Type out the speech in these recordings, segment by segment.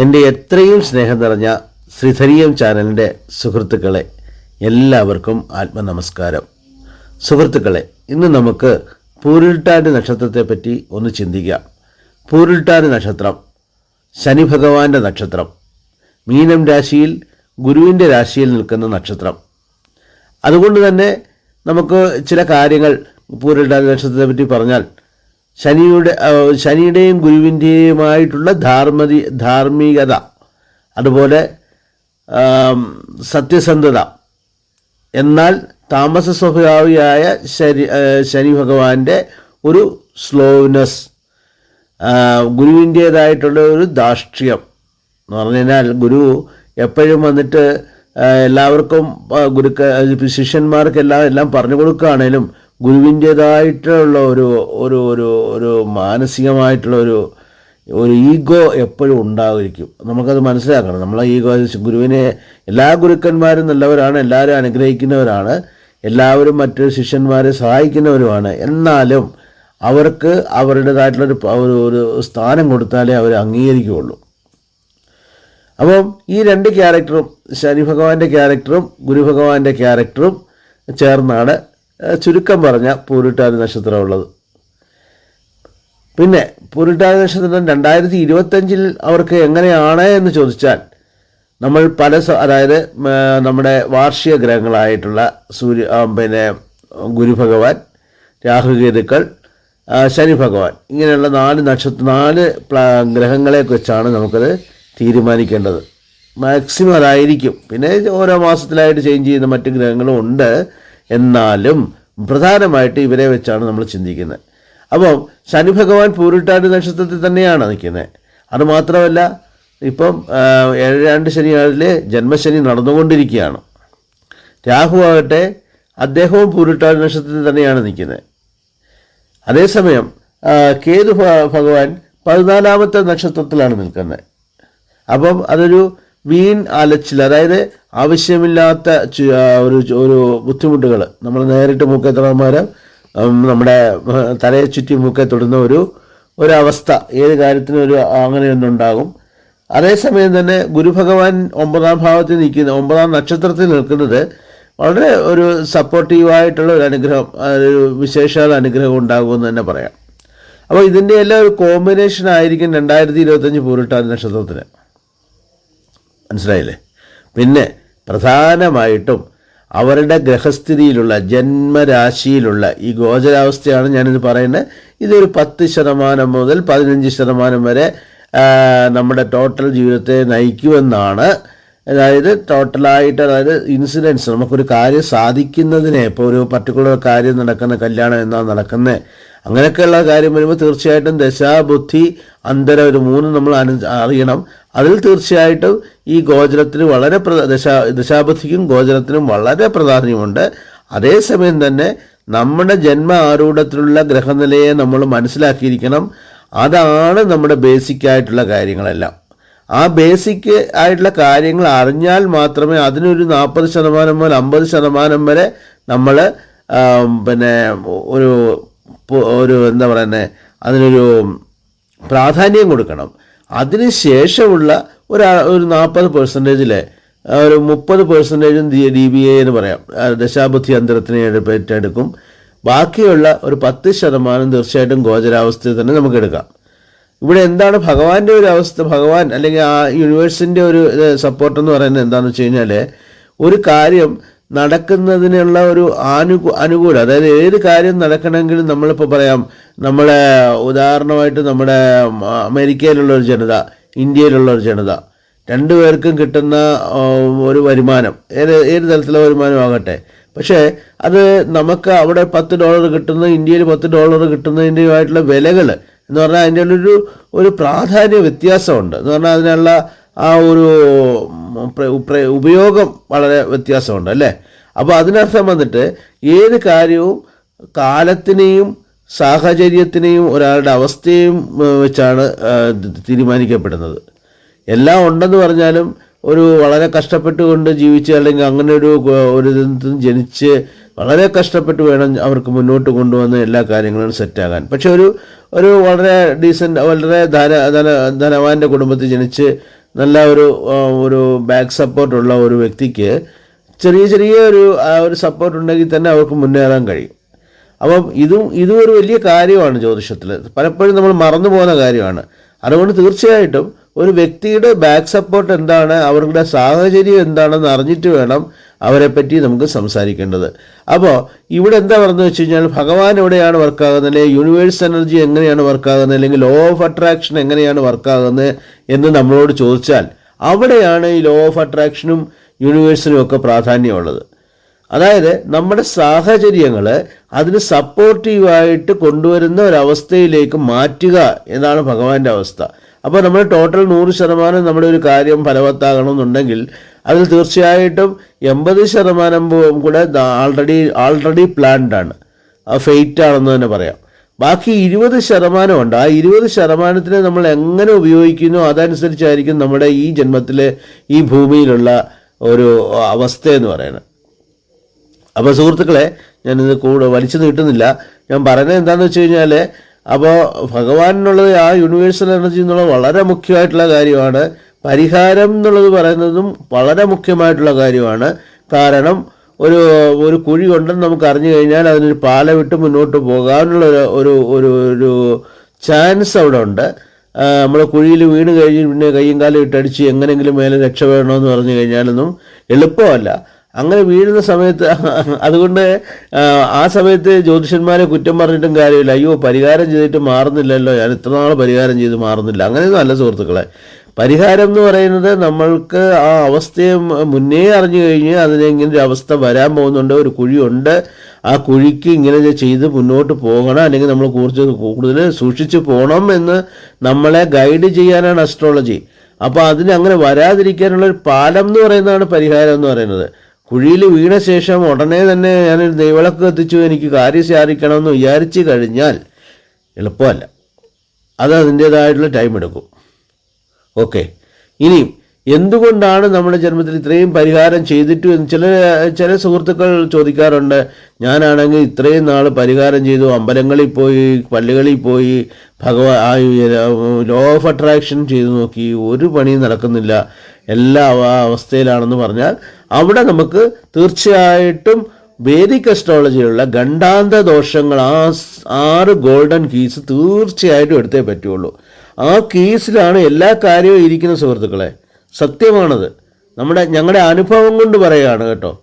എന്റെ എത്രയും സ്നേഹം നിറഞ്ഞ ശ്രീധരീയം ചാനലിന്റെ സുഹൃത്തുക്കളെ എല്ലാവർക്കും ആത്മനമസ്കാരം. സുഹൃത്തുക്കളെ ഇന്ന് നമുക്ക് പൂരുൾട്ടാന്റെ നക്ഷത്രത്തെപ്പറ്റി ഒന്ന് ചിന്തിക്കാം. പൂരുരുട്ടാതി നക്ഷത്രം ശനി ഭഗവാന്റെ നക്ഷത്രം മീനം രാശിയിൽ ഗുരുവിന്റെ രാശിയിൽ നിൽക്കുന്ന നക്ഷത്രം. അതുകൊണ്ട് തന്നെ നമുക്ക് ചില കാര്യങ്ങൾ പൂരുൾട്ടാൻ നക്ഷത്രത്തെപ്പറ്റി പറഞ്ഞാൽ ശനിയുടെ ശനിയുടെയും ഗുരുവിന്റെയുമായിട്ടുള്ള ധാർമ്മതി ധാർമ്മികത. അതുപോലെ സത്യസന്ധത. എന്നാൽ താമസ സ്വഭാവിയായ ശനി ശനി ഭഗവാന്റെ ഒരു സ്ലോനെസ് ഗുരുവിന്റേതായിട്ടുള്ള ഒരു ദാഷ്ട്യം എന്ന് പറഞ്ഞാൽ ഗുരു എപ്പോഴും വന്നിട്ട് എല്ലാവർക്കും ഗുരുക്ക ശിഷ്യന്മാർക്കെല്ലാം എല്ലാം പറഞ്ഞു കൊടുക്കുകയാണേലും ഗുരുവിന്റേതായിട്ടുള്ള ഒരു ഒരു ഒരു ഒരു മാനസികമായിട്ടുള്ള ഒരു ഒരു ഈഗോ എപ്പോഴും ഉണ്ടാകുമായിരിക്കും നമുക്കത് മനസ്സിലാക്കണം. നമ്മളെ ഈഗോ ഗുരുവിനെ എല്ലാ ഗുരുക്കന്മാരും നല്ലവരാണ് എല്ലാവരും അനുഗ്രഹിക്കുന്നവരാണ് എല്ലാവരും മറ്റു ശിഷ്യന്മാരെ സഹായിക്കുന്നവരുമാണ്. എന്നാലും അവർക്ക് അവരുടേതായിട്ടുള്ളൊരു ഒരു ഒരു സ്ഥാനം കൊടുത്താലേ അവർ അംഗീകരിക്കുകയുള്ളൂ. അപ്പം ഈ രണ്ട് ക്യാരക്ടറും ശനി ഭഗവാന്റെ ക്യാരക്ടറും ഗുരു ഭഗവാന്റെ ക്യാരക്ടറും ചേർന്നാണ് ചുരുക്കം പറഞ്ഞ പൂരിട്ടാതി നക്ഷത്രമുള്ളത് പിന്നെ പൂരിട്ടാതി നക്ഷത്രം രണ്ടായിരത്തി ഇരുപത്തഞ്ചിൽ അവർക്ക് എങ്ങനെയാണ് എന്ന് ചോദിച്ചാൽ നമ്മൾ പല അതായത് നമ്മുടെ വാർഷിക ഗ്രഹങ്ങളായിട്ടുള്ള സൂര്യ പിന്നെ ഗുരുഭഗവാൻ രാഹുകേതുക്കൾ ശനി ഭഗവാൻ ഇങ്ങനെയുള്ള നാല് നക്ഷത്ര നാല് ഗ്രഹങ്ങളെ വെച്ചാണ് നമുക്കത് തീരുമാനിക്കേണ്ടത്. മാക്സിമം അതായിരിക്കും. പിന്നെ ഓരോ മാസത്തിലായിട്ട് ചേഞ്ച് ചെയ്യുന്ന മറ്റ് ഗ്രഹങ്ങളും ഉണ്ട്. എന്നാലും പ്രധാനമായിട്ട് ഇവരെ വെച്ചാണ് നമ്മൾ ചിന്തിക്കുന്നത്. അപ്പം ശനി ഭഗവാൻ പൂരിട്ടാതി നക്ഷത്രത്തിൽ തന്നെയാണ് നിൽക്കുന്നത്. അതുമാത്രമല്ല ഇപ്പം ഏഴാണ്ട് ശനിയാളിൽ ജന്മശനി നടന്നുകൊണ്ടിരിക്കുകയാണ്. രാഹു ആകട്ടെ അദ്ദേഹവും പൂരിട്ടാതി നക്ഷത്രത്തിൽ തന്നെയാണ് നിൽക്കുന്നത്. അതേസമയം കേതു ഭഗവാൻ പതിനാലാമത്തെ നക്ഷത്രത്തിലാണ് നിൽക്കുന്നത്. അപ്പം അതൊരു വീൺ അലച്ചിൽ അതായത് ആവശ്യമില്ലാത്ത ഒരു ഒരു ബുദ്ധിമുട്ടുകൾ. നമ്മൾ നേരിട്ട് മൂക്കെ തൊടുമാരം നമ്മുടെ തലയെ ചുറ്റി മൂക്കെ തൊടുന്ന ഒരു ഒരവസ്ഥ. ഏത് കാര്യത്തിനും ഒരു അങ്ങനെയൊന്നുണ്ടാകും. അതേസമയം തന്നെ ഗുരുഭഗവാൻ ഒമ്പതാം ഭാവത്തിൽ നിൽക്കുന്ന ഒമ്പതാം നക്ഷത്രത്തിൽ നിൽക്കുന്നത് വളരെ ഒരു സപ്പോർട്ടീവായിട്ടുള്ള ഒരു അനുഗ്രഹം ഒരു വിശേഷാൽ അനുഗ്രഹം ഉണ്ടാകുമെന്ന് തന്നെ പറയാം. അപ്പോൾ ഇതിന്റെ എല്ലാം ഒരു കോമ്പിനേഷൻ ആയിരിക്കും രണ്ടായിരത്തി ഇരുപത്തഞ്ച് പൂരിട്ടാതി നക്ഷത്രത്തിന്. മനസ്സിലായില്ലേ? പിന്നെ പ്രധാനമായിട്ടും അവരുടെ ഗ്രഹസ്ഥിതിയിലുള്ള ജന്മരാശിയിലുള്ള ഈ ഗോചരാവസ്ഥയാണ് ഞാനിത് പറയുന്നത്. ഇതൊരു പത്ത് ശതമാനം മുതൽ പതിനഞ്ച് ശതമാനം വരെ നമ്മുടെ ടോട്ടൽ ജീവിതത്തെ നയിക്കുമെന്നാണ് അതായത് ടോട്ടലായിട്ട് അതായത് ഇൻസിഡൻസ് നമുക്കൊരു കാര്യം സാധിക്കുന്നതിനെ ഇപ്പോൾ ഒരു പർട്ടിക്കുലർ കാര്യം നടക്കുന്ന കല്യാണം എന്നാ നടക്കുന്നത് അങ്ങനെയൊക്കെയുള്ള കാര്യം വരുമ്പോൾ തീർച്ചയായിട്ടും ദശാബുദ്ധി അന്തരം ഒരു മൂന്ന് നമ്മൾ അനു അറിയണം. അതിൽ തീർച്ചയായിട്ടും ഈ ഗോചരത്തിന് വളരെ പ്ര ദശാ ദശാബുദ്ധിക്കും ഗോചരത്തിനും വളരെ പ്രാധാന്യമുണ്ട്. അതേസമയം തന്നെ നമ്മുടെ ജന്മ ആരൂഢത്തിലുള്ള ഗ്രഹനിലയെ നമ്മൾ മനസ്സിലാക്കിയിരിക്കണം. അതാണ് നമ്മുടെ ബേസിക് ആയിട്ടുള്ള കാര്യങ്ങളെല്ലാം. ആ ബേസിക് ആയിട്ടുള്ള കാര്യങ്ങൾ അറിഞ്ഞാൽ മാത്രമേ അതിനൊരു നാൽപ്പത് ശതമാനം മുതൽ അമ്പത് ശതമാനം വരെ നമ്മൾ പിന്നെ ഒരു ഒരു എന്താ പറയുന്നത് അതിനൊരു പ്രാധാന്യം കൊടുക്കണം. അതിന് ശേഷമുള്ള ഒരാ ഒരു നാൽപ്പത് പെർസെന്റേജിൽ ഒരു മുപ്പത് പെർസെന്റേജും ഡി ബി എ എന്ന് പറയാം. ദശാബുദ്ധി അന്തരത്തിനെ ഏറ്റെടുക്കും. ബാക്കിയുള്ള ഒരു പത്ത് ശതമാനം തീർച്ചയായിട്ടും ഗോചരാവസ്ഥയിൽ തന്നെ നമുക്ക് എടുക്കാം. ഇവിടെ എന്താണ് ഭഗവാന്റെ ഒരു അവസ്ഥ? ഭഗവാൻ അല്ലെങ്കിൽ ആ യൂണിവേഴ്സിന്റെ ഒരു സപ്പോർട്ട് എന്ന് പറയുന്നത് എന്താണെന്ന് വെച്ച് കഴിഞ്ഞാൽ ഒരു കാര്യം നടക്കുന്നതിനുള്ള ഒരു ആനുകൂ അനുകൂലം. അതായത് ഏത് കാര്യം നടക്കണമെങ്കിലും നമ്മളിപ്പോൾ പറയാം നമ്മളെ ഉദാഹരണമായിട്ട് നമ്മുടെ അമേരിക്കയിലുള്ള ഒരു ജനത ഇന്ത്യയിലുള്ള ഒരു ജനത രണ്ടു പേർക്കും കിട്ടുന്ന ഒരു വരുമാനം. ഏത് ഏത് തരത്തിലുള്ള വരുമാനമാകട്ടെ. പക്ഷേ അത് നമുക്ക് അവിടെ പത്ത് ഡോളർ കിട്ടുന്ന ഇന്ത്യയിൽ പത്ത് ഡോളർ കിട്ടുന്നതിന്റെയുമായിട്ടുള്ള വിലകൾ എന്ന് പറഞ്ഞാൽ അതിന്റെ ഒരു ഒരു പ്രാധാന്യ വ്യത്യാസമുണ്ട്. എന്ന് പറഞ്ഞാൽ അതിനുള്ള ആ ഒരു ഉപയോഗം വളരെ വ്യത്യാസമുണ്ട് അല്ലേ? അപ്പോൾ അതിനർത്ഥം വന്നിട്ട് ഏത് കാര്യവും കാലത്തിനെയും സാഹചര്യത്തിനെയും ഒരാളുടെ അവസ്ഥയും വെച്ചാണ് തീരുമാനിക്കപ്പെടുന്നത്. എല്ലാം ഉണ്ടെന്ന് പറഞ്ഞാലും ഒരു വളരെ കഷ്ടപ്പെട്ടുകൊണ്ട് ജീവിച്ച് അല്ലെങ്കിൽ അങ്ങനെ ഒരു ഒരു ജനിച്ച് വളരെ കഷ്ടപ്പെട്ട് വേണം അവർക്ക് മുന്നോട്ട് കൊണ്ടുവന്ന് എല്ലാ കാര്യങ്ങളും സെറ്റാകാൻ പക്ഷെ ഒരു ഒരു വളരെ ഡീസന്റ് വളരെ ധന ധന ധനവാന്റെ കുടുംബത്തിൽ ജനിച്ച് നല്ല ഒരു ഒരു ബാക്ക് സപ്പോർട്ടുള്ള ഒരു വ്യക്തിക്ക് ചെറിയ ചെറിയ ഒരു ഒരു സപ്പോർട്ട് ഉണ്ടെങ്കിൽ തന്നെ അവർക്ക് മുന്നേറാൻ കഴിയും. അപ്പം ഇതും ഇതും ഒരു വലിയ കാര്യമാണ് ജ്യോതിഷത്തിൽ പലപ്പോഴും നമ്മൾ മറന്നു പോകുന്ന കാര്യമാണ്. അതുകൊണ്ട് തീർച്ചയായിട്ടും ഒരു വ്യക്തിയുടെ ബാക്ക് സപ്പോർട്ട് എന്താണ്? അവരുടെ സാഹചര്യം എന്താണെന്ന് അറിഞ്ഞിട്ട് വേണം അവരെ പറ്റി നമുക്ക് സംസാരിക്കേണ്ടത്. അപ്പോൾ ഇവിടെ എന്താ പറഞ്ഞു വെച്ച് കഴിഞ്ഞാൽ ഭഗവാൻ എവിടെയാണ് വർക്കാകുന്നത് അല്ലെങ്കിൽ യൂണിവേഴ്സ് എനർജി എങ്ങനെയാണ് വർക്കാകുന്നത് അല്ലെങ്കിൽ ലോ ഓഫ് അട്രാക്ഷൻ എങ്ങനെയാണ് വർക്കാകുന്നത് എന്ന് നമ്മളോട് ചോദിച്ചാൽ അവിടെയാണ് ഈ ലോ ഓഫ് അട്രാക്ഷനും യൂണിവേഴ്സിനും ഒക്കെ പ്രാധാന്യമുള്ളത്. അതായത് നമ്മുടെ സാഹചര്യങ്ങൾ അതിന് സപ്പോർട്ടീവായിട്ട് കൊണ്ടുവരുന്ന ഒരവസ്ഥയിലേക്ക് മാറ്റുക എന്നാണ് ഭഗവാന്റെ അവസ്ഥ. അപ്പോൾ നമ്മൾ ടോട്ടൽ നൂറ് ശതമാനം നമ്മുടെ ഒരു കാര്യം ഫലവത്താകണമെന്നുണ്ടെങ്കിൽ അതിൽ തീർച്ചയായിട്ടും എൺപത് ശതമാനം കൂടെ ആൾറെഡി ആൾറെഡി പ്ലാൻഡ് ആണ്. ഫെയ്റ്റ് ആണെന്ന് തന്നെ പറയാം. ബാക്കി ഇരുപത് ശതമാനമുണ്ട് ആ ഇരുപത് ശതമാനത്തിനെ നമ്മൾ എങ്ങനെ ഉപയോഗിക്കുന്നു അതനുസരിച്ചായിരിക്കും നമ്മുടെ ഈ ജന്മത്തിലെ ഈ ഭൂമിയിലുള്ള ഒരു അവസ്ഥ എന്ന് പറയുന്നത്. അപ്പോൾ സുഹൃത്തുക്കളെ ഞാനിത് കൂടെ വലിച്ചു നീട്ടുന്നില്ല. ഞാൻ പറയുന്നത് എന്താണെന്ന് വെച്ച് കഴിഞ്ഞാൽ അപ്പോൾ ഭഗവാനുള്ളത് ആ യൂണിവേഴ്സൽ എനർജി എന്നുള്ളത് വളരെ മുഖ്യമായിട്ടുള്ള കാര്യമാണ്. പരിഹാരം എന്നുള്ളത് പറയുന്നതും വളരെ മുഖ്യമായിട്ടുള്ള കാര്യമാണ്. കാരണം ഒരു ഒരു കുഴി ഉണ്ടെന്ന് നമുക്ക് അറിഞ്ഞു കഴിഞ്ഞാൽ അതിനൊരു പാല വിട്ട് മുന്നോട്ട് പോകാനുള്ള ഒരു ഒരു ഒരു ചാൻസ് അവിടെ ഉണ്ട്. നമ്മൾ കുഴിയിൽ വീണ് കഴിഞ്ഞ് പിന്നെ കയ്യും കാലും ഇട്ടടിച്ച് എങ്ങനെയെങ്കിലും മേലെ രക്ഷപ്പെടണമെന്ന് പറഞ്ഞു കഴിഞ്ഞാലൊന്നും എളുപ്പമല്ല. അങ്ങനെ വീഴുന്ന സമയത്ത് അതുകൊണ്ട് ആ, സമയത്ത് ജ്യോതിഷന്മാരെ കുറ്റം പറഞ്ഞിട്ടും കാര്യമില്ല. അയ്യോ പരിഹാരം ചെയ്തിട്ട് മാറുന്നില്ലല്ലോ. ഞാൻ ഇത്ര നാൾ പരിഹാരം ചെയ്ത് മാറുന്നില്ല. അങ്ങനെയൊന്നും അല്ല സുഹൃത്തുക്കളെ. പരിഹാരം എന്ന് പറയുന്നത് നമ്മൾക്ക് ആ അവസ്ഥയെ മുന്നേ അറിഞ്ഞു കഴിഞ്ഞ് അതിന് ഇങ്ങനെ ഒരു അവസ്ഥ വരാൻ പോകുന്നുണ്ട്. ഒരു കുഴിയുണ്ട്. ആ കുഴിക്ക് ഇങ്ങനെ ചെയ്ത് മുന്നോട്ട് പോകണം. അല്ലെങ്കിൽ നമ്മൾ കുറച്ച് കൂടുതൽ സൂക്ഷിച്ച് പോകണം എന്ന് നമ്മളെ ഗൈഡ് ചെയ്യാനാണ് അസ്ട്രോളജി അപ്പോൾ അതിന് അങ്ങനെ വരാതിരിക്കാനുള്ള ഒരു പാലം എന്ന് പറയുന്നതാണ് പരിഹാരം എന്ന് പറയുന്നത്. കുഴിയിൽ വീണ ശേഷം ഉടനെ തന്നെ ഞാനൊരു ദൈവളക്ക് കത്തിച്ചു എനിക്ക് കാര്യം സാധിക്കണം എന്ന് വിചാരിച്ചു കഴിഞ്ഞാൽ എളുപ്പമല്ല. അത് അതിന്റേതായിട്ടുള്ള ടൈം എടുക്കും. ഓക്കെ ഇനിയും എന്തുകൊണ്ടാണ് നമ്മുടെ ജന്മത്തിൽ ഇത്രയും പരിഹാരം ചെയ്തിട്ടു എന്ന് ചില ചില സുഹൃത്തുക്കൾ ചോദിക്കാറുണ്ട്. ഞാനാണെങ്കിൽ ഇത്രയും നാൾ പരിഹാരം ചെയ്തു. അമ്പലങ്ങളിൽ പോയി പള്ളികളിൽ പോയി ഭഗവാ ലോ ഓഫ് അട്രാക്ഷൻ ചെയ്തു നോക്കി. ഒരു പണിയും നടക്കുന്നില്ല. എല്ലാ അവ- അവസ്ഥയിലാണെന്ന് പറഞ്ഞാൽ അവിടെ നമുക്ക് തീർച്ചയായിട്ടും വേദിക് അസ്ട്രോളജിയിലുള്ള ഖണ്ഡാന്ത ദോഷങ്ങൾ ആ ആറ് ഗോൾഡൻ കീസ് തീർച്ചയായിട്ടും എടുത്തേ പറ്റുള്ളൂ. ആ കീസിലാണ് എല്ലാ കാര്യവും ഇരിക്കുന്ന സുഹൃത്തുക്കളെ. സത്യമാണത്. നമ്മുടെ ഞങ്ങളുടെ അനുഭവം കൊണ്ട് പറയുകയാണ് കേട്ടോ.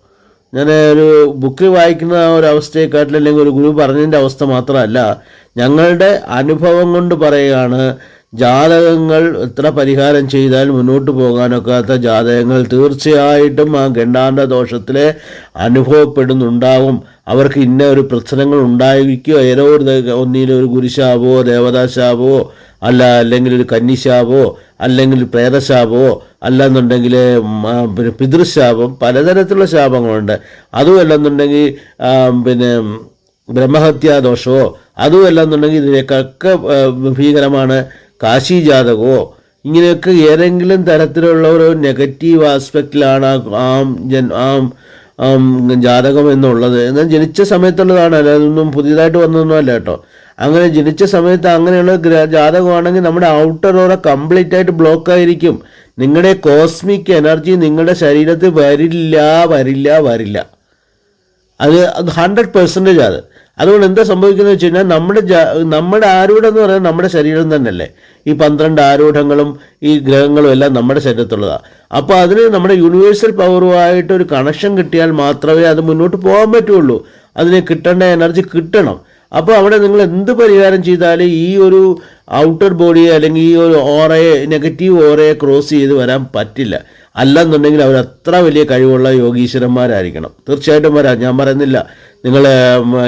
ഞാൻ ഒരു ബുക്ക് വായിക്കുന്ന ഒരു അവസ്ഥയെക്കാട്ടിൽ അല്ലെങ്കിൽ ഒരു ഗുരു പറഞ്ഞതിന്റെ അവസ്ഥ മാത്രമല്ല ഞങ്ങളുടെ അനുഭവം കൊണ്ട് പറയുകയാണ് ജാതകങ്ങൾ എത്ര പരിഹാരം ചെയ്താൽ മുന്നോട്ട് പോകാനൊക്കാത്ത ജാതകങ്ങൾ തീർച്ചയായിട്ടും ആ ഗണ്ടാണ്ട ദോഷത്തിലെ അനുഭവപ്പെടുന്നുണ്ടാവും. അവർക്ക് ഇന്ന ഒരു പ്രശ്നങ്ങൾ ഉണ്ടായിരിക്കുകയോ ഏതോ ഒരു ഒന്നിലും ഒരു ഗുരുശാപോ ദേവതാശാപോ അല്ല അല്ലെങ്കിൽ ഒരു കന്നിശാപോ അല്ലെങ്കിൽ പ്രേതശാപോ അല്ലെന്നുണ്ടെങ്കിൽ പിന്നെ പിതൃശാപം പലതരത്തിലുള്ള ശാപങ്ങളുണ്ട്. അതുമല്ലെന്നുണ്ടെങ്കിൽ പിന്നെ ബ്രഹ്മഹത്യാദോഷമോ അതുമല്ലെന്നുണ്ടെങ്കിൽ ഇതിനേക്കൊക്കെ ഭീകരമാണ് കാശി ജാതകമോ ഇങ്ങനെയൊക്കെ ഏതെങ്കിലും തരത്തിലുള്ള ഒരു നെഗറ്റീവ് ആസ്പെക്റ്റിലാണ് ആ- ജാതകം എന്നുള്ളത്. എന്നാൽ ജനിച്ച സമയത്തുള്ളതാണ്. അതൊന്നും പുതിയതായിട്ട് വന്നതൊന്നും അല്ല കേട്ടോ. അങ്ങനെ ജനിച്ച സമയത്ത് അങ്ങനെയുള്ള ജാതകമാണെങ്കിൽ നമ്മുടെ ഔട്ടർ ഓറ കംപ്ലീറ്റ് ആയിട്ട് ബ്ലോക്ക് ആയിരിക്കും. നിങ്ങളുടെ കോസ്മിക് എനർജി നിങ്ങളുടെ ശരീരത്തിൽ വരില്ല വരില്ല വരില്ല. അത് ഹൺഡ്രഡ് പെർസെന്റേജ് അത് അതുകൊണ്ട് എന്താ സംഭവിക്കുന്നത് വെച്ച് കഴിഞ്ഞാൽ നമ്മുടെ നമ്മുടെ ആരൂഢം എന്ന് പറഞ്ഞാൽ നമ്മുടെ ശരീരം തന്നെയല്ലേ. ഈ പന്ത്രണ്ട് ആരൂഢങ്ങളും ഈ ഗ്രഹങ്ങളും എല്ലാം നമ്മുടെ ശരീരത്തുള്ളതാണ് അപ്പോൾ അതിന് നമ്മുടെ യൂണിവേഴ്സൽ പവറുമായിട്ട് ഒരു കണക്ഷൻ കിട്ടിയാൽ മാത്രമേ അത് മുന്നോട്ട് പോകാൻ പറ്റുള്ളൂ. അതിന് കിട്ടേണ്ട എനർജി കിട്ടണം. അപ്പോൾ അവിടെ നിങ്ങൾ എന്ത് പരിഹാരം ചെയ്താലും ഈ ഒരു ഔട്ടർ ബോഡിയെ അല്ലെങ്കിൽ ഈ ഒരു ഓറയെ നെഗറ്റീവ് ഓറയെ ക്രോസ് ചെയ്ത് വരാൻ പറ്റില്ല. അല്ലെന്നുണ്ടെങ്കിൽ അവർ അത്ര വലിയ കഴിവുള്ള യോഗീശ്വരന്മാരായിരിക്കണം. തീർച്ചയായിട്ടും വരാം. ഞാൻ പറയുന്നില്ല. നിങ്ങൾ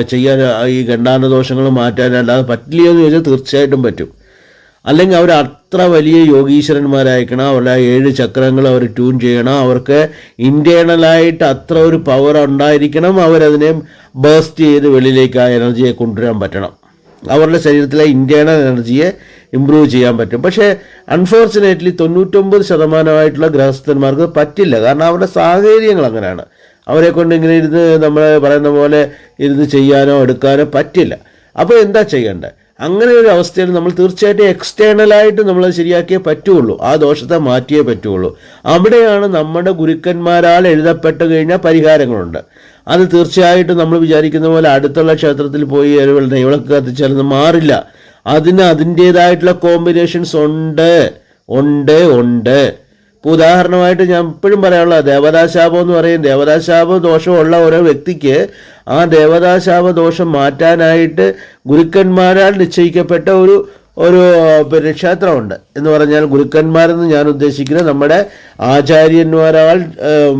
ചെയ്യാൻ ഈ ഗണ്ടാന ദോഷങ്ങൾ മാറ്റാൻ അല്ലാതെ എന്ന് ചോദിച്ചാൽ തീർച്ചയായിട്ടും പറ്റും. അല്ലെങ്കിൽ അവർ അത്ര വലിയ യോഗീശ്വരന്മാരായിരിക്കണം. അവരുടെ ഏഴ് ചക്രങ്ങൾ അവർ ട്യൂൺ ചെയ്യണം. അവർക്ക് ഇന്റേണലായിട്ട് അത്ര ഒരു പവർ ഉണ്ടായിരിക്കണം. അവരതിനെ ബേസ്റ്റ് ചെയ്ത് വെളിയിലേക്ക് ആ എനർജിയെ കൊണ്ടുവരാൻ പറ്റണം. അവരുടെ ശരീരത്തിലെ ഇന്റേണൽ എനർജിയെ ഇമ്പ്രൂവ് ചെയ്യാൻ പറ്റും. പക്ഷേ അൺഫോർച്ചുനേറ്റ്ലി തൊണ്ണൂറ്റൊമ്പത് ശതമാനമായിട്ടുള്ള ഗൃഹസ്ഥന്മാർക്ക് പറ്റില്ല. കാരണം അവരുടെ സാഹചര്യങ്ങൾ അങ്ങനെയാണ്. അവരെ കൊണ്ട് ഇങ്ങനെ ഇരുന്ന് നമ്മൾ പറയുന്ന പോലെ ഇരുന്ന് ചെയ്യാനോ എടുക്കാനോ പറ്റില്ല. അപ്പോൾ എന്താ ചെയ്യേണ്ടത്? അങ്ങനെ ഒരു അവസ്ഥയിൽ നമ്മൾ തീർച്ചയായിട്ടും എക്സ്റ്റേണലായിട്ട് നമ്മൾ ശരിയാക്കിയേ പറ്റുള്ളൂ. ആ ദോഷത്തെ മാറ്റിയേ പറ്റുള്ളൂ. അവിടെയാണ് നമ്മുടെ ഗുരുക്കന്മാരാൽ എഴുതപ്പെട്ട് കഴിഞ്ഞാൽ പരിഹാരങ്ങളുണ്ട്. അത് തീർച്ചയായിട്ടും നമ്മൾ വിചാരിക്കുന്ന പോലെ അടുത്തുള്ള ക്ഷേത്രത്തിൽ പോയി ഒരു നെയ്വിളക്ക് കത്തിച്ചാലൊന്നും മാറില്ല. അതിന് അതിന്റേതായിട്ടുള്ള കോമ്പിനേഷൻസ് ഉണ്ട്. ഉണ്ട് ഉണ്ട്. ഇപ്പോൾ ഉദാഹരണമായിട്ട് ഞാൻ എപ്പോഴും പറയാനുള്ള ദേവതാശാപം എന്ന് പറയും. ദേവതാശാപ ദോഷമുള്ള ഓരോ വ്യക്തിക്ക് ആ ദേവതാശാപ ദോഷം മാറ്റാനായിട്ട് ഗുരുക്കന്മാരാൽ നിശ്ചയിക്കപ്പെട്ട ഒരു ഒരു പിന്നെ ക്ഷേത്രമുണ്ട് എന്ന് പറഞ്ഞാൽ ഗുരുക്കന്മാരെന്ന് ഞാൻ ഉദ്ദേശിക്കുന്നത് നമ്മുടെ ആചാര്യന്മാരാൽ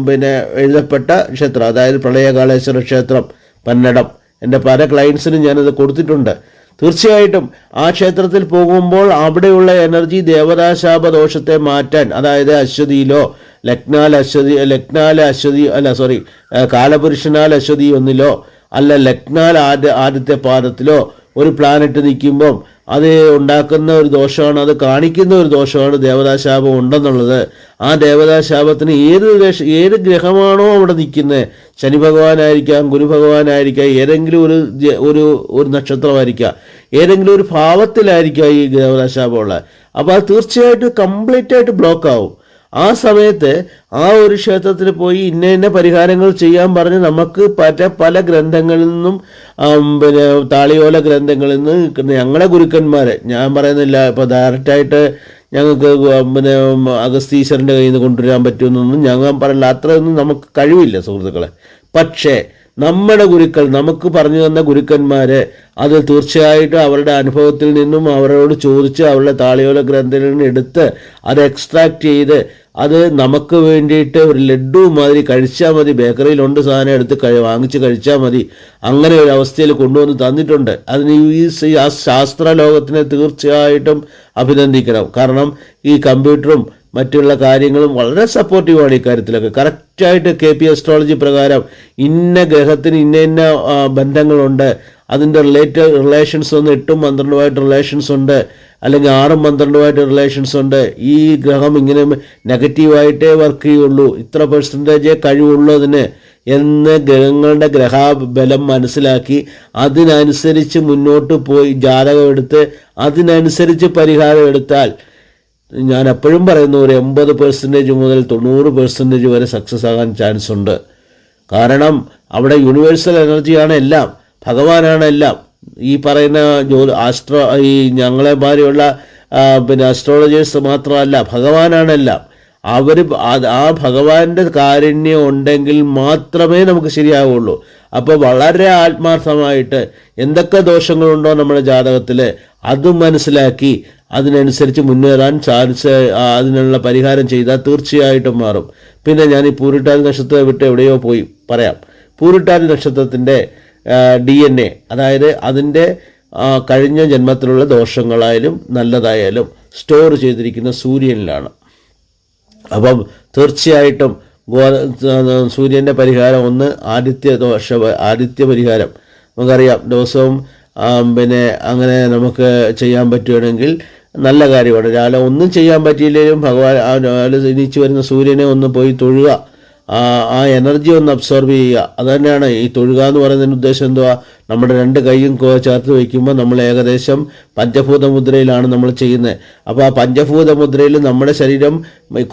പിന്നെ എഴുതപ്പെട്ട ക്ഷേത്രം അതായത് പ്രളയകാളേശ്വര ക്ഷേത്രം പന്നടം. എന്റെ പല ക്ലയൻസിനും ഞാനത് കൊടുത്തിട്ടുണ്ട്. തീർച്ചയായിട്ടും ആ ക്ഷേത്രത്തിൽ പോകുമ്പോൾ അവിടെയുള്ള എനർജി ദേവതാശാപ ദോഷത്തെ മാറ്റാൻ അതായത് അശ്വതിയിലോ ലഗ്നാൽ അശ്വതി ലഗ്നാൽ അശ്വതി അല്ല സോറി കാലപുരുഷനാൽ അശ്വതി ഒന്നിലോ അല്ല ലഗ്നാൽ ആദ്യ ആദ്യത്തെ പാദത്തിലോ ഒരു പ്ലാനറ്റ് നിൽക്കുമ്പം അത് ഉണ്ടാക്കുന്ന ഒരു ദോഷമാണ് അത് കാണിക്കുന്ന ഒരു ദോഷമാണ് ദേവതാശാപം ഉണ്ടെന്നുള്ളത്. ആ ദേവതാശാപത്തിന് ഏത് ഏത് ഗ്രഹമാണോ അവിടെ നിൽക്കുന്നത്? ശനി ഭഗവാനായിരിക്കാം ഗുരു ഭഗവാനായിരിക്കാം ഏതെങ്കിലും ഒരു ഒരു ഒരു നക്ഷത്രമായിരിക്കാം. ഏതെങ്കിലും ഒരു ഭാവത്തിലായിരിക്കാം ഈ ദേവതാശാപമുള്ള അപ്പോൾ അത് തീർച്ചയായിട്ടും കംപ്ലീറ്റ് ആയിട്ട് ബ്ലോക്ക് ആവും ആ സമയത്ത് ആ ഒരു ക്ഷേത്രത്തിൽ പോയി ഇന്ന ഇന്ന പരിഹാരങ്ങൾ ചെയ്യാൻ പറഞ്ഞ് നമുക്ക് പറ്റ പല ഗ്രന്ഥങ്ങളിൽ നിന്നും പിന്നെ താളിയോല ഗ്രന്ഥങ്ങളിൽ നിന്ന് ഞങ്ങളെ ഗുരുക്കന്മാരെ. ഞാൻ പറയുന്നില്ല ഇപ്പോൾ ഡയറക്റ്റായിട്ട് ഞങ്ങൾക്ക് പിന്നെ അഗസ്തീശ്വരന്റെ കയ്യിൽ നിന്ന് കൊണ്ടുവരാൻ പറ്റുമെന്നൊന്നും ഞങ്ങൾ പറയില്ല. അത്രയൊന്നും നമുക്ക് കഴിവില്ല സുഹൃത്തുക്കളെ. പക്ഷേ നമ്മുടെ ഗുരുക്കൾ നമുക്ക് പറഞ്ഞു തന്ന ഗുരുക്കന്മാരെ അത് തീർച്ചയായിട്ടും അവരുടെ അനുഭവത്തിൽ നിന്നും അവരോട് ചോദിച്ച് അവരുടെ താളിയോല ഗ്രന്ഥത്തിൽ നിന്ന് എടുത്ത് അത് എക്സ്ട്രാക്ട് ചെയ്ത് അത് നമുക്ക് വേണ്ടിയിട്ട് ഒരു ലഡു മാതിരി കഴിച്ചാൽ മതി. ബേക്കറിയിലുണ്ട് സാധനം എടുത്ത് കഴി വാങ്ങിച്ച് കഴിച്ചാൽ മതി. അങ്ങനെ ഒരു അവസ്ഥയിൽ കൊണ്ടുവന്ന് തന്നിട്ടുണ്ട്. അതിന് ഈ ശാസ്ത്ര ലോകത്തിനെ തീർച്ചയായിട്ടും അഭിനന്ദിക്കണം. കാരണം ഈ കമ്പ്യൂട്ടറും മറ്റുള്ള കാര്യങ്ങളും വളരെ സപ്പോർട്ടീവാണ് ഈ കാര്യത്തിലൊക്കെ. കറക്റ്റായിട്ട് കെ പി അസ്ട്രോളജി പ്രകാരം ഇന്ന ഗ്രഹത്തിന് ഇന്ന ഇന്ന ബന്ധങ്ങളുണ്ട്. അതിന്റെ റിലേറ്റഡ് റിലേഷൻസ് ഒന്ന് എട്ടും പന്ത്രണ്ടുമായിട്ട് റിലേഷൻസ് ഉണ്ട്. അല്ലെങ്കിൽ ആറും പന്ത്രണ്ടുമായിട്ട് റിലേഷൻസ് ഉണ്ട്. ഈ ഗ്രഹം ഇങ്ങനെ നെഗറ്റീവായിട്ടേ വർക്ക് ചെയ്യുള്ളൂ. ഇത്ര പെർസെന്റേജേ കഴിവുള്ളൂ അതിന്. എന്ന് ഗ്രഹങ്ങളുടെ ഗ്രഹബലം മനസ്സിലാക്കി അതിനനുസരിച്ച് മുന്നോട്ട് പോയി ജാതകം എടുത്ത് അതിനനുസരിച്ച് പരിഹാരം എടുത്താൽ ഞാൻ എപ്പോഴും പറയുന്നു ഒരു എൺപത് പെർസെന്റേജ് മുതൽ തൊണ്ണൂറ് പെർസെന്റേജ് വരെ സക്സസ് ആകാൻ ചാൻസ് ഉണ്ട്. കാരണം അവിടെ യൂണിവേഴ്സൽ എനർജിയാണ് എല്ലാം. ഭഗവാനാണ് എല്ലാം. ഈ പറയുന്ന ജോലി ആസ്ട്രോ ഈ ഞങ്ങളെ മാതിരിയുള്ള പിന്നെ അസ്ട്രോളജേഴ്സ് മാത്രമല്ല ഭഗവാനാണ് എല്ലാം. അവർ ആ ഭഗവാന്റെ കാരുണ്യം ഉണ്ടെങ്കിൽ മാത്രമേ നമുക്ക് ശരിയാവുള്ളൂ. അപ്പോൾ വളരെ ആത്മാർത്ഥമായിട്ട് എന്തൊക്കെ ദോഷങ്ങളുണ്ടോ നമ്മുടെ ജാതകത്തിൽ അത് മനസ്സിലാക്കി അതിനനുസരിച്ച് മുന്നേറാൻ ചാൻസ് അതിനുള്ള പരിഹാരം ചെയ്താൽ തീർച്ചയായിട്ടും മാറും. പിന്നെ ഞാൻ ഈ പൂരിട്ടാതി നക്ഷത്രത്തെ വിട്ട് എവിടെയോ പോയി പറയാം. പൂരിട്ടാതി നക്ഷത്രത്തിന്റെ ഡി എൻ എ അതായത് അതിന്റെ കഴിഞ്ഞ ജന്മത്തിലുള്ള ദോഷങ്ങളായാലും നല്ലതായാലും സ്റ്റോർ ചെയ്തിരിക്കുന്ന സൂര്യനിലാണ്. അപ്പം തീർച്ചയായിട്ടും ഗോ സൂര്യന്റെ പരിഹാരം ഒന്ന് ആദിത്യ ദോഷ ആദിത്യ പരിഹാരം. നമുക്കറിയാം ദിവസവും പിന്നെ അങ്ങനെ നമുക്ക് ചെയ്യാൻ പറ്റുകയാണെങ്കിൽ നല്ല കാര്യമാണ്. രാവിലെ ഒന്നും ചെയ്യാൻ പറ്റിയില്ലെങ്കിലും ഭഗവാൻ എണീച്ച് വരുന്ന സൂര്യനെ ഒന്ന് പോയി തൊഴുക. ആ എനർജി ഒന്ന് അബ്സോർബ് ചെയ്യുക. അത് തന്നെയാണ് ഈ തൊഴുക എന്ന് പറയുന്നതിന് ഉദ്ദേശം എന്തുവാ? നമ്മുടെ രണ്ട് കൈയും ചേർത്ത് വയ്ക്കുമ്പോൾ നമ്മൾ ഏകദേശം പഞ്ചഭൂത മുദ്രയിലാണ് നമ്മൾ ചെയ്യുന്നത്. അപ്പോൾ ആ പഞ്ചഭൂത മുദ്രയിൽ നമ്മുടെ ശരീരം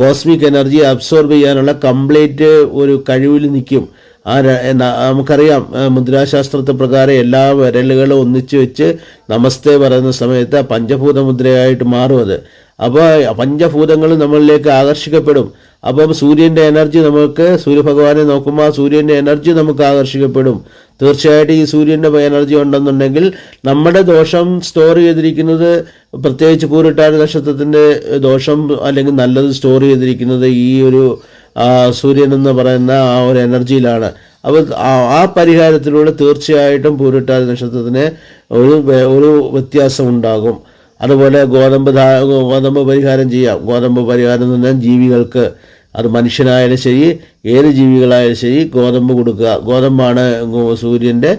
കോസ്മിക് എനർജി അബ്സോർബ് ചെയ്യാനുള്ള കംപ്ലീറ്റ് ഒരു കഴിവിൽ നിൽക്കും. ആ നമുക്കറിയാം മുദ്രാശാസ്ത്രത്തെ പ്രകാരം എല്ലാ വിരലുകളും ഒന്നിച്ച് വെച്ച് നമസ്തേ പറയുന്ന സമയത്ത് പഞ്ചഭൂത മുദ്രയായിട്ട് മാറും അത്. അപ്പോൾ പഞ്ചഭൂതങ്ങൾ നമ്മളിലേക്ക് ആകർഷിക്കപ്പെടും. അപ്പം സൂര്യന്റെ എനർജി നമുക്ക് സൂര്യഭഗവാനെ നോക്കുമ്പോൾ സൂര്യന്റെ എനർജി നമുക്ക് ആകർഷിക്കപ്പെടും. തീർച്ചയായിട്ടും ഈ സൂര്യന്റെ എനർജി ഉണ്ടെന്നുണ്ടെങ്കിൽ നമ്മുടെ ദോഷം സ്റ്റോർ ചെയ്തിരിക്കുന്നത് പ്രത്യേകിച്ച് പൂരിട്ടാതി നക്ഷത്രത്തിന്റെ ദോഷം അല്ലെങ്കിൽ നല്ലത് സ്റ്റോർ ചെയ്തിരിക്കുന്നത് ഈ ഒരു സൂര്യൻ എന്ന് പറയുന്ന ആ ഒരു എനർജിയിലാണ്. അപ്പോൾ ആ- പരിഹാരത്തിലൂടെ തീർച്ചയായിട്ടും പൂരിട്ടാതി നക്ഷത്രത്തിന് ഒരു ഒരു വ്യത്യാസം ഉണ്ടാകും. അതുപോലെ ഗോതമ്പ് ഗോതമ്പ് പരിഹാരം ചെയ്യാം. ഗോതമ്പ് പരിഹാരം എന്ന് പറഞ്ഞാൽ ജീവികൾക്ക്. അത് മനുഷ്യനായാലും ശരി ഏത് ജീവികളായാലും ശരി ഗോതമ്പ് കൊടുക്കുക. ഗോതമ്പാണ് സൂര്യന്റെ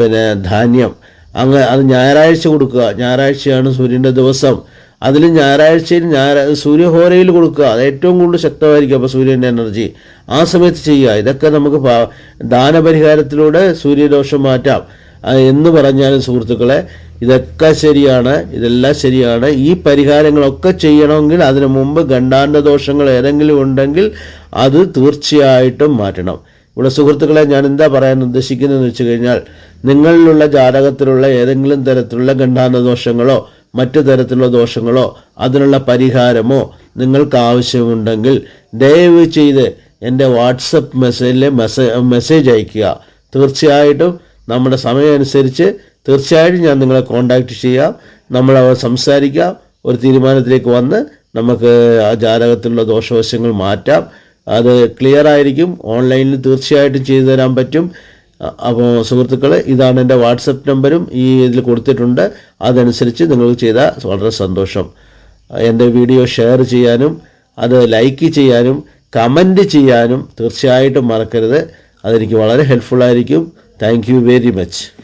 പിന്നെ ധാന്യം. അങ്ങ് അത് ഞായറാഴ്ച കൊടുക്കുക. ഞായറാഴ്ചയാണ് സൂര്യന്റെ ദിവസം. അതിൽ ഞായറാഴ്ചയിൽ ഞായറാ സൂര്യഹോരയിൽ കൊടുക്കുക. അത് ഏറ്റവും കൂടുതൽ ശക്തമായിരിക്കും അപ്പോൾ സൂര്യന്റെ എനർജി. ആ സമയത്ത് ചെയ്യുക. ഇതൊക്കെ നമുക്ക് ദാനപരിഹാരത്തിലൂടെ സൂര്യദോഷം മാറ്റാം. എന്ന് പറഞ്ഞാലും സുഹൃത്തുക്കളെ ഇതൊക്കെ ശരിയാണ് ഇതെല്ലാം ശരിയാണ്. ഈ പരിഹാരങ്ങളൊക്കെ ചെയ്യണമെങ്കിൽ അതിനു മുമ്പ് ഗണ്ഡാണ്ട ദോഷങ്ങൾ ഏതെങ്കിലും ഉണ്ടെങ്കിൽ അത് തീർച്ചയായിട്ടും മാറ്റണം. ഇവിടെ സുഹൃത്തുക്കളെ ഞാൻ എന്താ പറയാൻ ഉദ്ദേശിക്കുന്നതെന്ന് വെച്ച് കഴിഞ്ഞാൽ നിങ്ങളിലുള്ള ജാതകത്തിലുള്ള ഏതെങ്കിലും തരത്തിലുള്ള ഗണ്ഡാന്ത ദോഷങ്ങളോ മറ്റു തരത്തിലുള്ള ദോഷങ്ങളോ അതിനുള്ള പരിഹാരമോ നിങ്ങൾക്ക് ആവശ്യമുണ്ടെങ്കിൽ ദയവ് ചെയ്ത് എന്റെ വാട്സപ്പ് മെസ്സേജിലെ മെസ്സേജ് മെസ്സേജ് അയയ്ക്കുക. തീർച്ചയായിട്ടും നമ്മുടെ സമയം അനുസരിച്ച് തീർച്ചയായിട്ടും ഞാൻ നിങ്ങളെ കോണ്ടാക്ട് ചെയ്യാം. നമ്മൾ അവർ സംസാരിക്കാം. ഒരു തീരുമാനത്തിലേക്ക് വന്ന് നമുക്ക് ആ ജാതകത്തിലുള്ള ദോഷവശങ്ങൾ മാറ്റാം. അത് ക്ലിയർ ആയിരിക്കും. ഓൺലൈനിൽ തീർച്ചയായിട്ടും ചെയ്തു തരാൻ പറ്റും. അപ്പോൾ സുഹൃത്തുക്കളെ ഇതാണ് എന്റെ വാട്സപ്പ് നമ്പരും. ഈ ഇതിൽ കൊടുത്തിട്ടുണ്ട്. അതനുസരിച്ച് നിങ്ങൾ ചെയ്താൽ വളരെ സന്തോഷം. എന്റെ വീഡിയോ ഷെയർ ചെയ്യാനും അത് ലൈക്ക് ചെയ്യാനും കമന്റ് ചെയ്യാനും തീർച്ചയായിട്ടും മറക്കരുത്. അതെനിക്ക് വളരെ ഹെൽപ്ഫുള്ളായിരിക്കും താങ്ക് യു വെരി മച്ച്.